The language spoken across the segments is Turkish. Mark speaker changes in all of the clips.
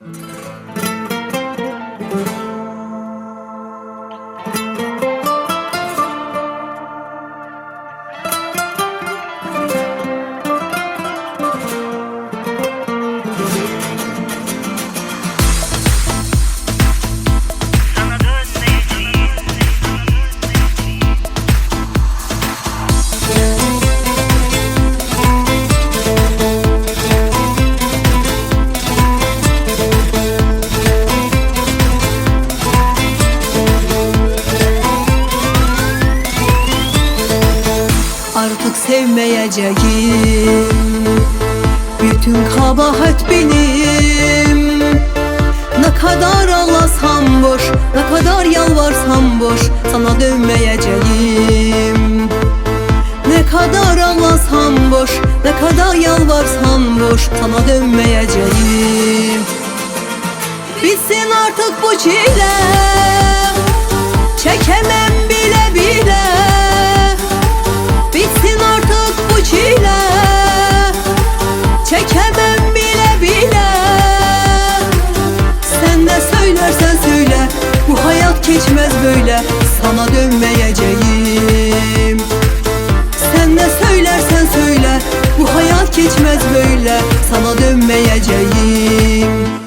Speaker 1: Sana
Speaker 2: Artık sevmeyeceğim. Bütün kabahat benim. Ne kadar ağlasam boş Ne kadar yalvarsam boş Sana dönmeyeceğim. Ne kadar ağlasam boş Ne kadar yalvarsam boş Sana dönmeyeceğim. Bitsin artık bu çile Geçmez böyle. Sana dönmeyeceğim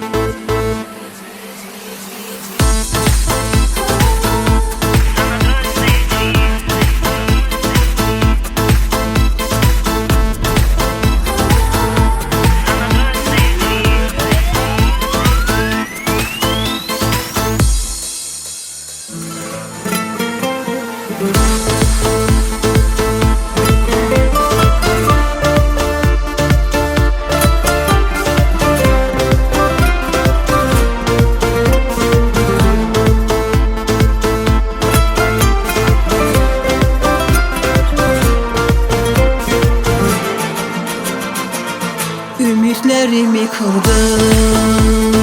Speaker 2: Ümitlerimi kırdın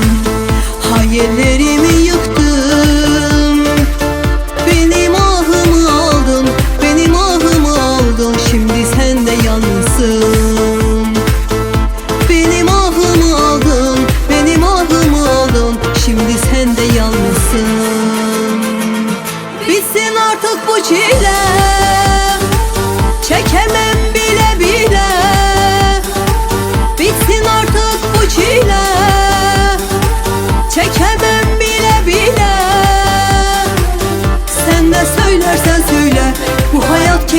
Speaker 2: Hayallerimi yıktın Benim ahımı aldın Benim ahımı aldın. Şimdi sen de yalnızsın Benim ahımı aldın Benim ahımı aldın. Şimdi sen de yalnızsın Bitsin artık bu çile. Çekemem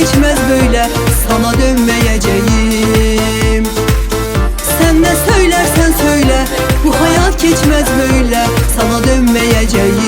Speaker 2: geçmez böyle Sana dönmeyeceğim. Sen ne söylersen söyle Bu hayat geçmez böyle Sana dönmeyeceğim